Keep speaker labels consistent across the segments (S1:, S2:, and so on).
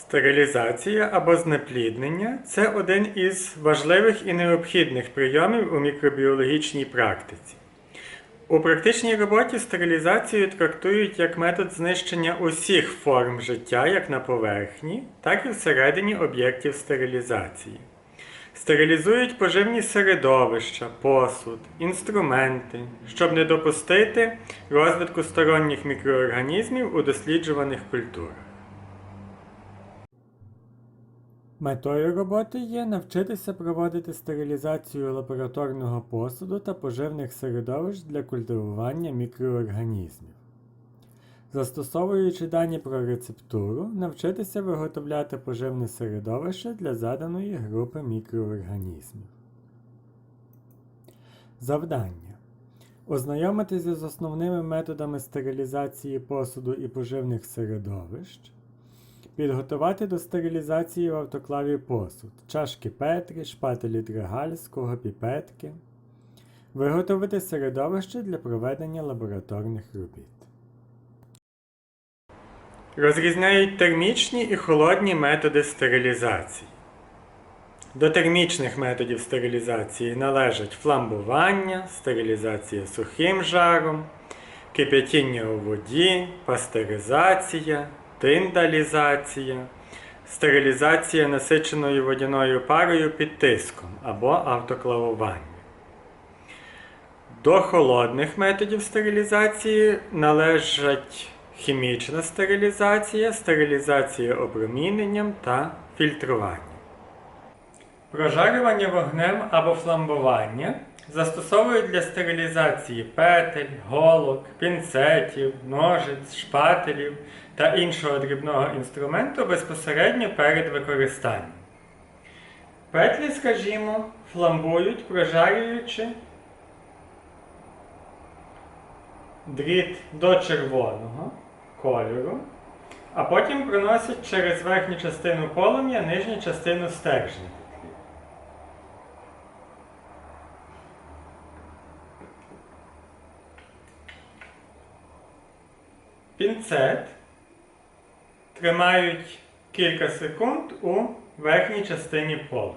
S1: Стерилізація або знепліднення це один із важливих і необхідних прийомів у мікробіологічній практиці. У практичній роботі стерилізацію трактують як метод знищення усіх форм життя як на поверхні, так і всередині об'єктів стерилізації. Стерилізують поживні середовища, посуд, інструменти, щоб не допустити розвитку сторонніх мікроорганізмів у досліджуваних культурах. Метою роботи є навчитися проводити стерилізацію лабораторного посуду та поживних середовищ для культивування мікроорганізмів. Застосовуючи дані про рецептуру, навчитися виготовляти поживне середовище для заданої групи мікроорганізмів. Завдання. Ознайомитися з основними методами стерилізації посуду і поживних середовищ. Підготувати до стерилізації в автоклаві посуд, чашки Петрі, шпателі Драгальського, піпетки. Виготовити середовище для проведення лабораторних робіт. Розрізняють термічні і холодні методи стерилізації. До термічних методів стерилізації належать фламбування, стерилізація сухим жаром, кип'ятіння у воді, пастеризація, тиндалізація, стерилізація насиченою водяною парою під тиском або автоклавування. До холодних методів стерилізації належать хімічна стерилізація, стерилізація опроміненням та фільтрування. Прожарювання вогнем або фламбування застосовують для стерилізації петель, голок, пінцетів, ножиць, шпателів та іншого дрібного інструменту безпосередньо перед використанням. Петлі, скажімо, фламбують, прожарюючи дріт до червоного кольору, а потім проносять через верхню частину полум'я нижню частину стержня. Пінцет тримають кілька секунд у верхній частині полум'я.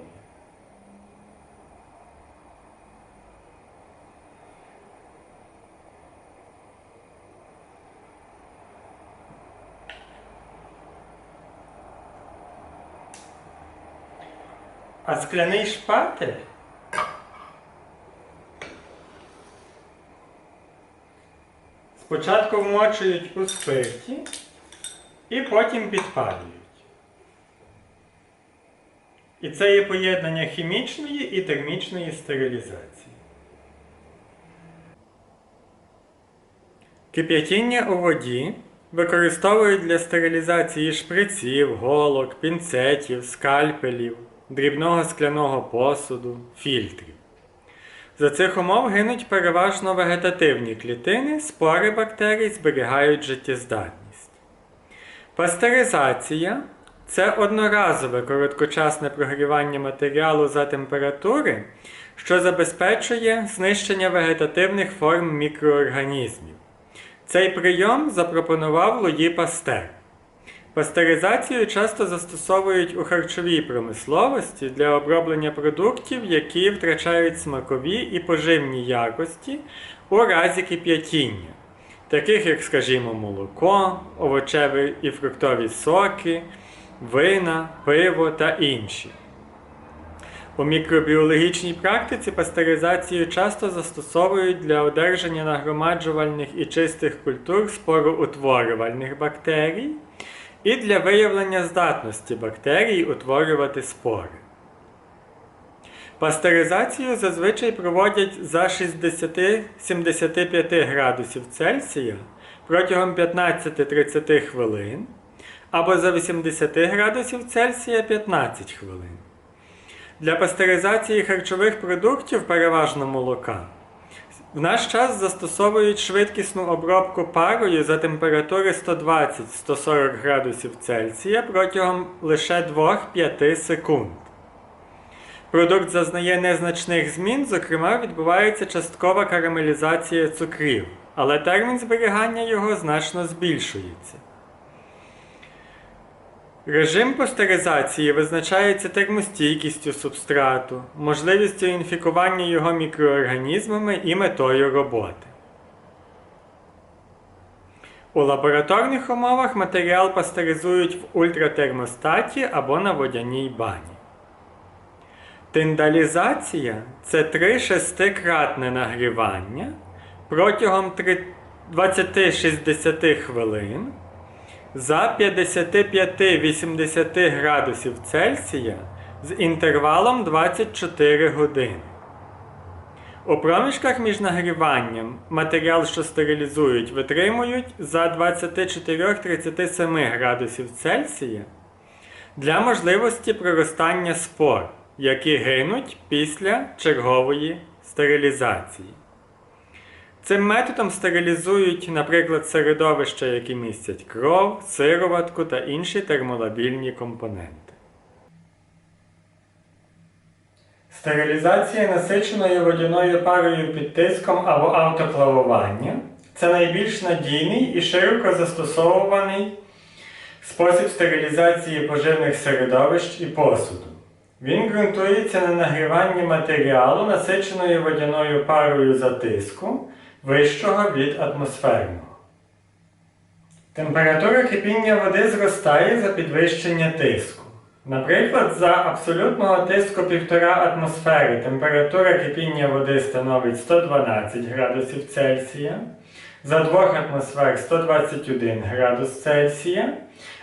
S1: А скляний шпатель спочатку вмочують у спирті і потім підпалюють. І це є поєднання хімічної і термічної стерилізації. Кип'ятіння у воді використовують для стерилізації шприців, голок, пінцетів, скальпелів, дрібного скляного посуду, фільтрів. За цих умов гинуть переважно вегетативні клітини, спори бактерій зберігають життєздатність. Пастеризація це одноразове короткочасне прогрівання матеріалу за температури, що забезпечує знищення вегетативних форм мікроорганізмів. Цей прийом запропонував Луї Пастер. Пастеризацію часто застосовують у харчовій промисловості для оброблення продуктів, які втрачають смакові і поживні якості у разі кип'ятіння, таких як, скажімо, молоко, овочеві і фруктові соки, вина, пиво та інші. У мікробіологічній практиці пастеризацію часто застосовують для одержання нагромаджувальних і чистих культур спороутворювальних бактерій і для виявлення здатності бактерій утворювати спори. Пастеризацію зазвичай проводять за 60-75 градусів Цельсія протягом 15-30 хвилин або за 80 градусів Цельсія 15 хвилин. Для пастеризації харчових продуктів, переважно молока, в наш час застосовують швидкісну обробку парою за температури 120-140 градусів Цельсія протягом лише 2-5 секунд. Продукт зазнає незначних змін, зокрема, відбувається часткова карамелізація цукрів, але термін зберігання його значно збільшується. Режим пастеризації визначається термостійкістю субстрату, можливістю інфікування його мікроорганізмами і метою роботи. У лабораторних умовах матеріал пастеризують в ультратермостаті або на водяній бані. Тиндалізація це 3-6-кратне нагрівання протягом 20-60 хвилин за 55-80 градусів Цельсія з інтервалом 24 години. У проміжках між нагріванням матеріал, що стерилізують, витримують за 24-37 градусів Цельсія для можливості проростання спор, які гинуть після чергової стерилізації. Цим методом стерилізують, наприклад, середовища, які містять кров, сироватку та інші термолабільні компоненти. Стерилізація насиченою водяною парою під тиском або автоклавування це найбільш надійний і широко застосовуваний спосіб стерилізації поживних середовищ і посуду. Він ґрунтується на нагріванні матеріалу насиченою водяною парою за тиску вищого від атмосферного. Температура кипіння води зростає за підвищення тиску. Наприклад, за абсолютного тиску 1,5 атмосфери температура кипіння води становить 112 градусів Цельсія, за 2 атмосфер 121 градус Цельсія,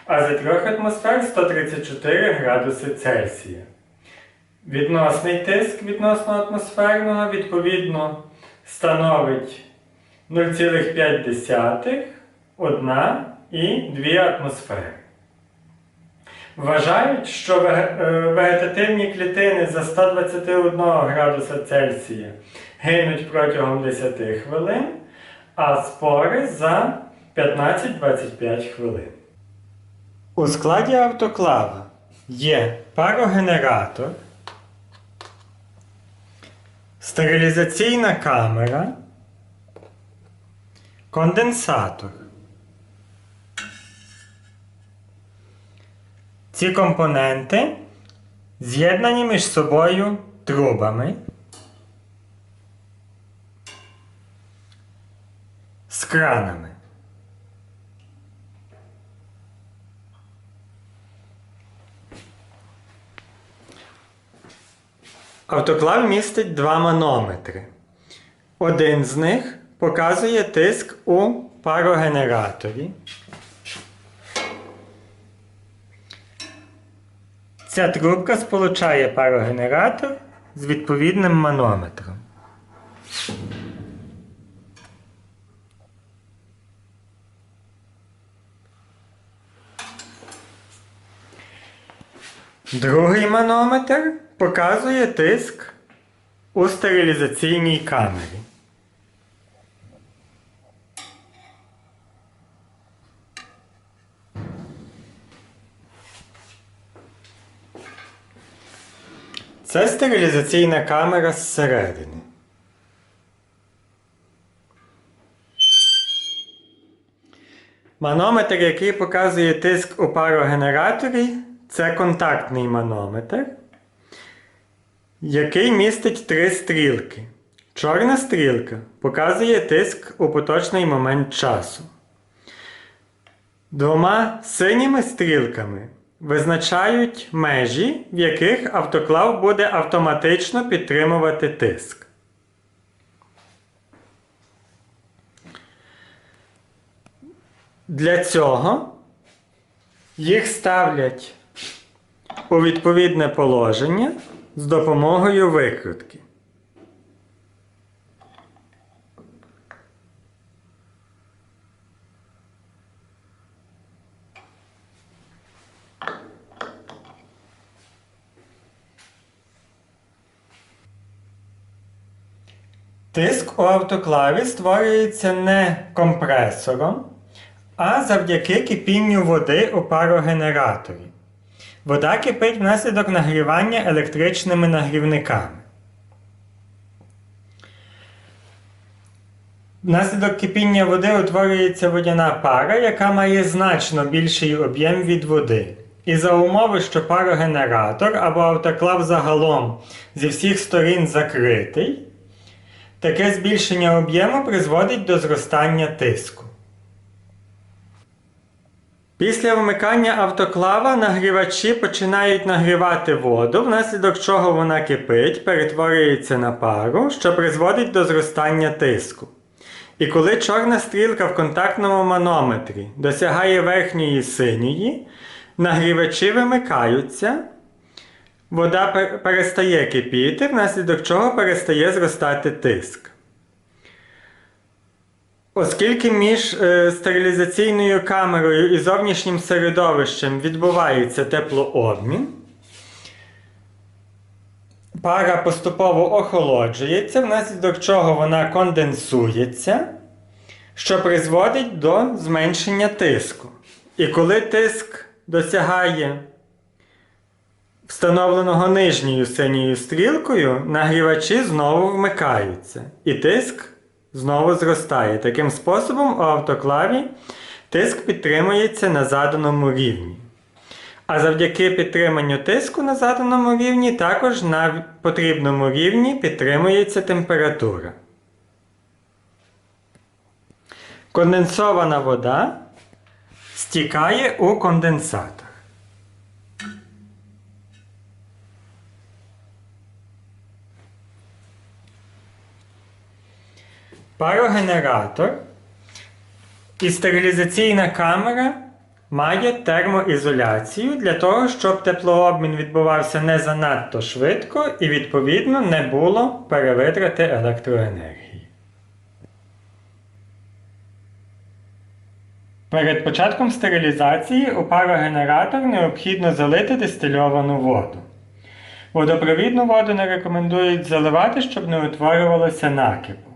S1: а за 3 атмосфер 134 градуси Цельсія. Відносний тиск відносно атмосферного відповідно становить 0,5, 1 і 2 атмосфери. Вважають, що е, вегетативні клітини за 121 градуса Цельсія гинуть протягом 10 хвилин, а спори за 15-25 хвилин. У складі автоклава є парогенератор, стерилізаційна камера, конденсатор. Ці компоненти з'єднані між собою трубами з кранами. Автоклав містить два манометри. Один з них показує тиск у парогенераторі. Ця трубка сполучає парогенератор з відповідним манометром. Другий манометр показує тиск у стерилізаційній камері. Це стерилізаційна камера зсередини. Манометр, який показує тиск у парогенераторі, це контактний манометр, який містить три стрілки. Чорна стрілка показує тиск у поточний момент часу. Двома синіми стрілками визначають межі, в яких автоклав буде автоматично підтримувати тиск. Для цього їх ставлять у відповідне положення з допомогою викрутки. Тиск у автоклаві створюється не компресором, а завдяки кипінню води у парогенераторі. Вода кипить внаслідок нагрівання електричними нагрівниками. Внаслідок кипіння води утворюється водяна пара, яка має значно більший об'єм від води. І за умови, що парогенератор або автоклав загалом зі всіх сторін закритий, таке збільшення об'єму призводить до зростання тиску. Після вмикання автоклава нагрівачі починають нагрівати воду, внаслідок чого вона кипить, перетворюється на пару, що призводить до зростання тиску. І коли чорна стрілка в контактному манометрі досягає верхньої синьої, нагрівачі вимикаються, вода перестає кипіти, внаслідок чого перестає зростати тиск. Оскільки між е, стерилізаційною камерою і зовнішнім середовищем відбувається теплообмін, пара поступово охолоджується, внаслідок чого вона конденсується, що призводить до зменшення тиску. І коли тиск досягає встановленого нижньою синьою стрілкою, нагрівачі знову вмикаються. І тиск знову зростає. Таким способом у автоклаві тиск підтримується на заданому рівні. А завдяки підтриманню тиску на заданому рівні також на потрібному рівні підтримується температура. Конденсована вода стікає у конденсатор. Парогенератор і стерилізаційна камера має термоізоляцію для того, щоб теплообмін відбувався не занадто швидко і, відповідно, не було перевитрати електроенергії. Перед початком стерилізації у парогенератор необхідно залити дистильовану воду. Водопровідну воду не рекомендують заливати, щоб не утворювалося накипу.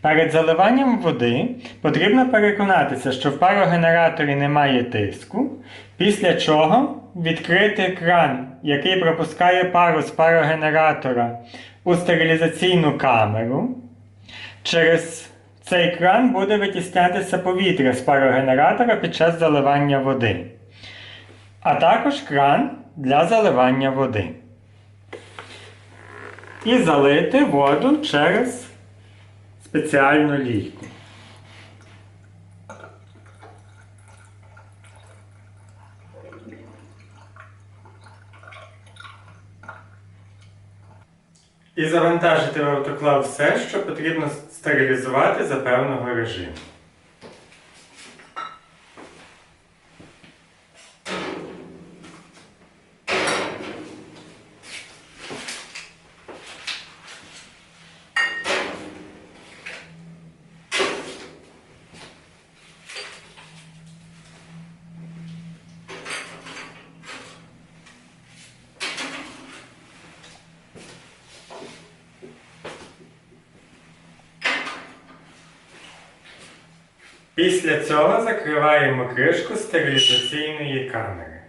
S1: Перед заливанням води потрібно переконатися, що в парогенераторі немає тиску, після чого відкрити кран, який пропускає пару з парогенератора у стерилізаційну камеру. Через цей кран буде витіснятися повітря з парогенератора під час заливання води, а також кран для заливання води. І залити воду через спеціальну лійку. І завантажити в автоклав все, що потрібно стерилізувати за певного режиму. Після цього закриваємо кришку стерилізаційної камери.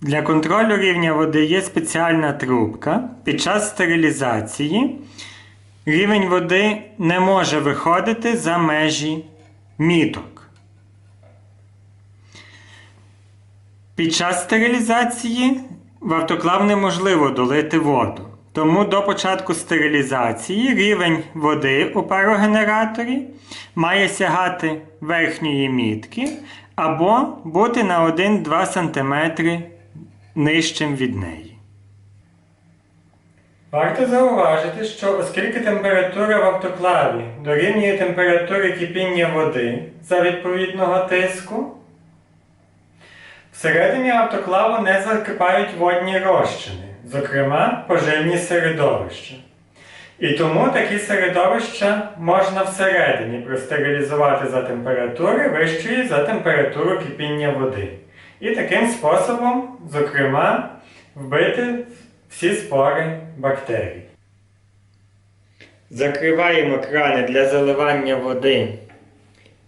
S1: Для контролю рівня води є спеціальна трубка. Під час стерилізації рівень води не може виходити за межі міток. Під час стерилізації в автоклав неможливо долити воду. Тому до початку стерилізації рівень води у парогенераторі має сягати верхньої мітки або бути на 1-2 см нижчим від неї. Варто зауважити, що оскільки температура в автоклаві дорівнює температури кипіння води за відповідного тиску, Всередині автоклаву не закипають водні розчини, зокрема поживні середовища. І тому такі середовища можна всередині простерилізувати за температури вищої за температуру кипіння води. І таким способом, зокрема, вбити всі спори бактерій. Закриваємо крани для заливання води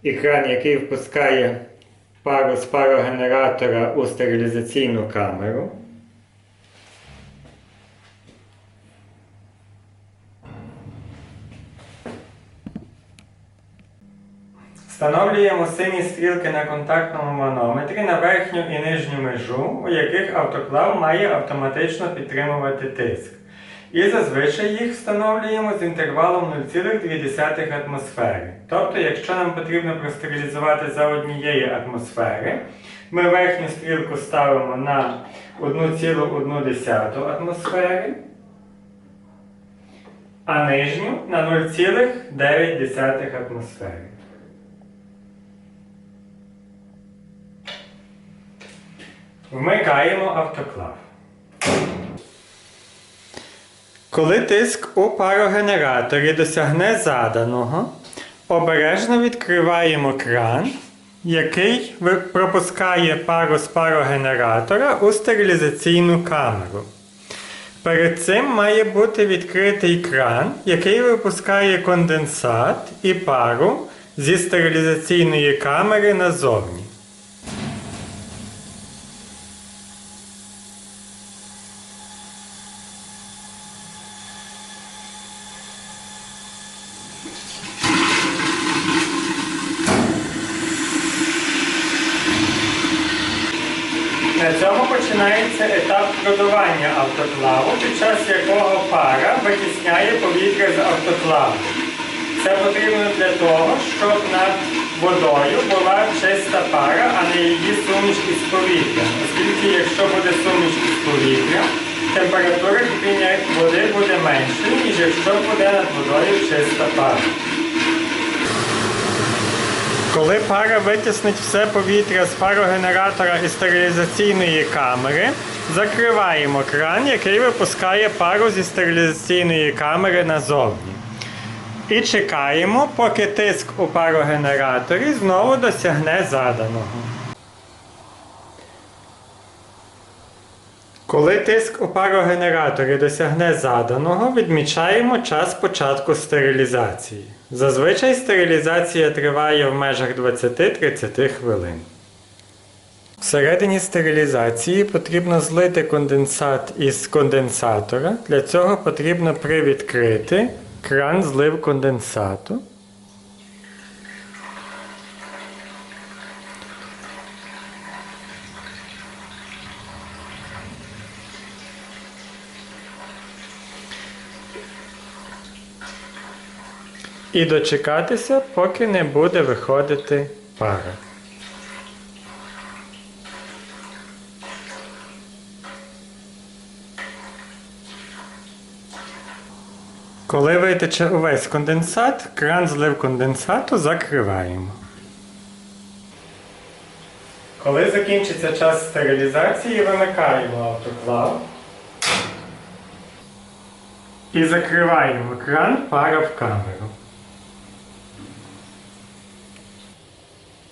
S1: і кран, який впускає пару з парогенератора у стерилізаційну камеру. Встановлюємо сині стрілки на контактному манометрі на верхню і нижню межу, у яких автоклав має автоматично підтримувати тиск. І зазвичай їх встановлюємо з інтервалом 0,2 атмосфери. Тобто, якщо нам потрібно простерилізувати за однієї атмосфери, ми верхню стрілку ставимо на 1,1 атмосфери, а нижню на 0,9 атмосфери. Вмикаємо автоклав. Коли тиск у парогенераторі досягне заданого, обережно відкриваємо кран, який пропускає пару з парогенератора у стерилізаційну камеру. Перед цим має бути відкритий кран, який випускає конденсат і пару зі стерилізаційної камери назовні. На цьому починається етап продування автоклаву, під час якого пара витісняє повітря з автоклаву. Це потрібно для того, щоб над водою була чиста пара, а не її суміш із повітрям. Оскільки якщо буде суміш із повітря, температура кипіння води буде меншою, ніж якщо буде над водою чиста пара. Коли пара витіснить все повітря з парогенератора і стерилізаційної камери, закриваємо кран, який випускає пару зі стерилізаційної камери назовні. І чекаємо, поки тиск у парогенераторі знову досягне заданого. Коли тиск у парогенераторі досягне заданого, відмічаємо час початку стерилізації. Зазвичай стерилізація триває в межах 20-30 хвилин. Всередині стерилізації потрібно злити конденсат із конденсатора. Для цього потрібно привідкрити кран злив конденсату. І дочекатися, поки не буде виходити пара. Коли витече увесь конденсат, кран злив конденсату закриваємо. Коли закінчиться час стерилізації, вимикаємо автоклав і закриваємо кран пара в камеру.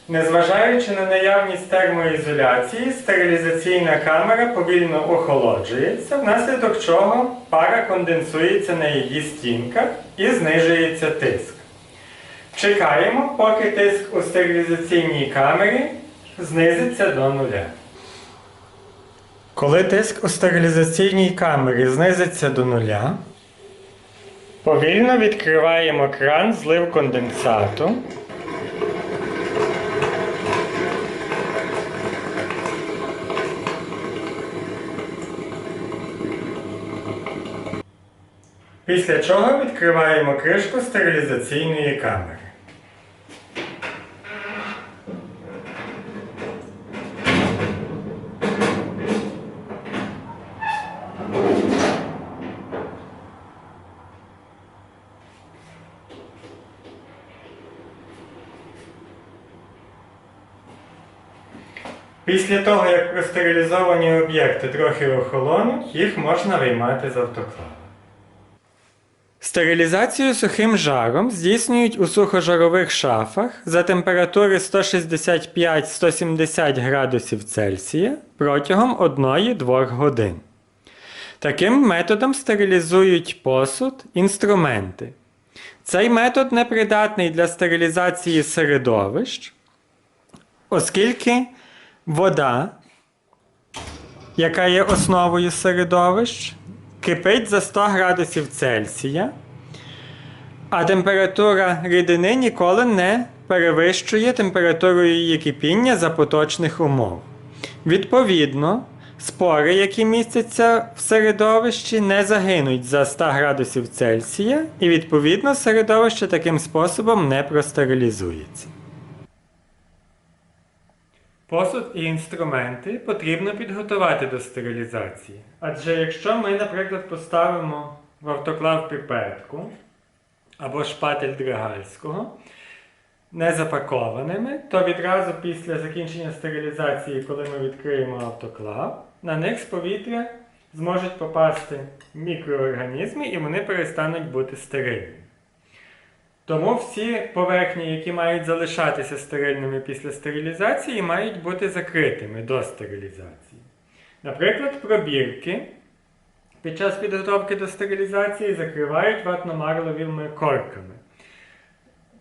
S1: Незважаючи на наявність термоізоляції, стерилізаційна камера повільно охолоджується, внаслідок чого пара конденсується на її стінках і знижується тиск. Чекаємо, поки тиск у стерилізаційній камері знизиться до нуля. Коли тиск у стерилізаційній камері знизиться до нуля, повільно відкриваємо кран злив конденсату. Після чого відкриваємо кришку стерилізаційної камери. Після того, як простерилізовані об'єкти трохи охолонуть, їх можна виймати з автоклава. Стерилізацію сухим жаром здійснюють у сухожарових шафах за температури 165-170 градусів Цельсія протягом 1-2 годин. Таким методом стерилізують посуд, інструменти. Цей метод непридатний для стерилізації середовищ, оскільки вода, яка є основою середовищ, кипить за 100 градусів Цельсія, а температура рідини ніколи не перевищує температуру її кипіння за поточних умов. Відповідно, спори, які містяться в середовищі, не загинуть за 100 градусів Цельсія, і відповідно середовище таким способом не простерилізується. Посуд і інструменти потрібно підготувати до стерилізації. Адже якщо ми, наприклад, поставимо в автоклав піпетку або шпатель драгальського не запакованими, то відразу після закінчення стерилізації, коли ми відкриємо автоклав, на них з повітря зможуть попасти мікроорганізми і вони перестануть бути стерильними. Тому всі поверхні, які мають залишатися стерильними після стерилізації, мають бути закритими до стерилізації. Наприклад, пробірки під час підготовки до стерилізації закривають ватно-марловими корками.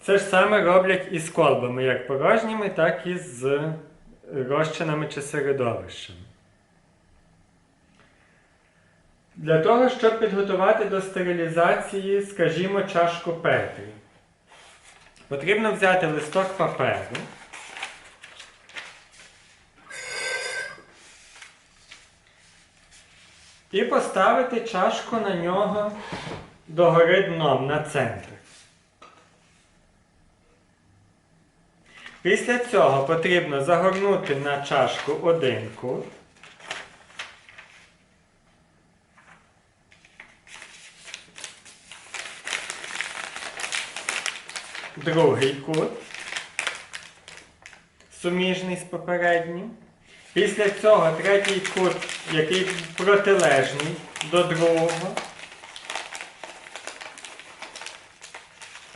S1: Це ж саме роблять і з колбами, як порожніми, так і з розчинами чи середовищами. Для того, щоб підготувати до стерилізації, скажімо, чашку Петрі, потрібно взяти листок паперу. І поставити чашку на нього догори дном на центр. Після цього потрібно загорнути на чашку один кут. Другий кут, суміжний з попереднім. Після цього третій кут, який протилежний до другого.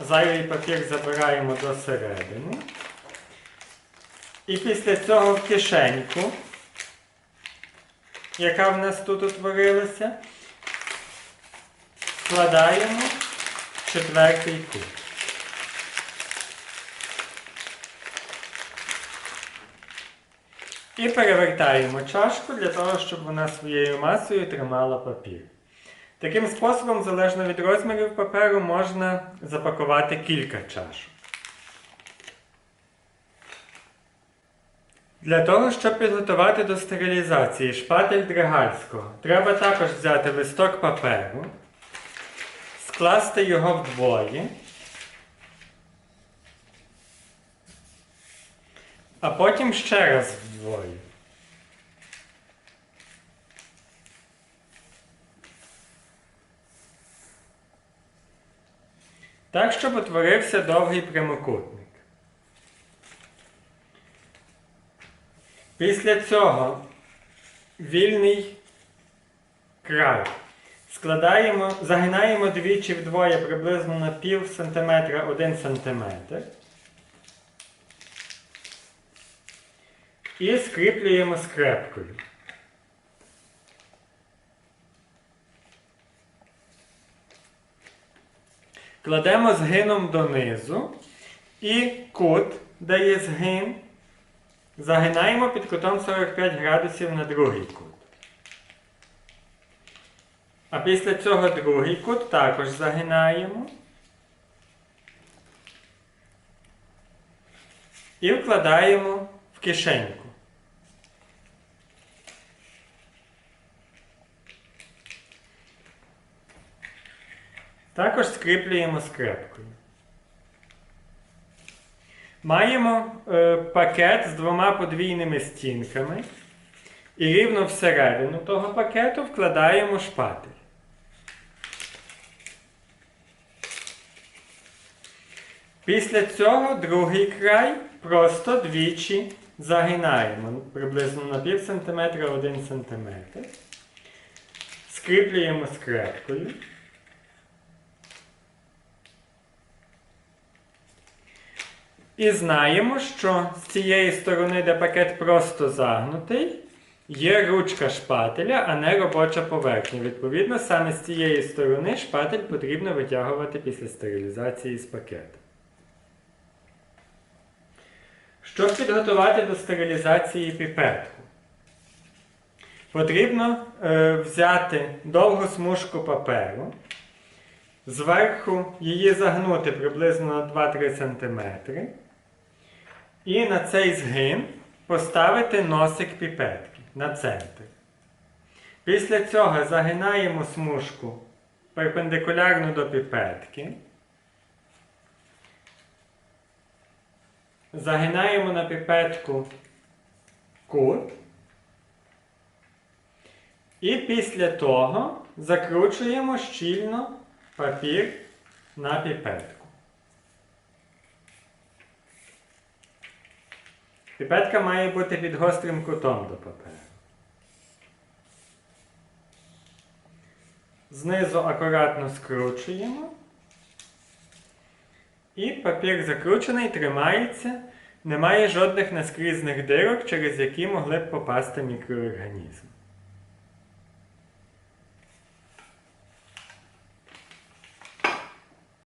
S1: Зайвий папір забираємо до середини. І після цього в кишеньку, яка в нас тут утворилася, складаємо четвертий кут. І перевертаємо чашку для того, щоб вона своєю масою тримала папір. Таким способом, залежно від розмірів паперу, можна запакувати кілька чашок. Для того, щоб підготувати до стерилізації шпатель драгальського, треба також взяти листок паперу, скласти його вдвоє, а потім ще раз вдвоє. Так, щоб утворився довгий прямокутник. Після цього вільний край. Складаємо, загинаємо двічі вдвоє приблизно на пів сантиметра 1 сантиметр. І скріплюємо скрепкою. Кладемо згином донизу і кут, де є згин, Загинаємо під кутом 45 градусів на другий кут. А після цього другий кут також загинаємо. І вкладаємо в кишеньку. Також скріплюємо скрепкою. Маємо е, пакет з двома подвійними стінками. І рівно всередину того пакету вкладаємо шпатель. Після цього другий край просто двічі загинаємо приблизно на пів сантиметра 1 сантиметр. Скріплюємо скрепкою. І знаємо, що з цієї сторони, де пакет просто загнутий, є ручка шпателя, а не робоча поверхня. Відповідно, саме з цієї сторони шпатель потрібно витягувати після стерилізації з пакету. Щоб підготувати до стерилізації піпетку, потрібно е, взяти довгу смужку паперу, зверху її загнути приблизно на 2-3 см І на цей згин поставити носик піпетки на центр. Після цього загинаємо смужку перпендикулярно до піпетки. Загинаємо на піпетку кут. І після того закручуємо щільно папір на піпетку. Піпетка має бути під гострим кутом до паперу. Знизу акуратно скручуємо. І папір закручений, тримається, немає жодних наскрізних дирок, через які могли б попасти мікроорганізми.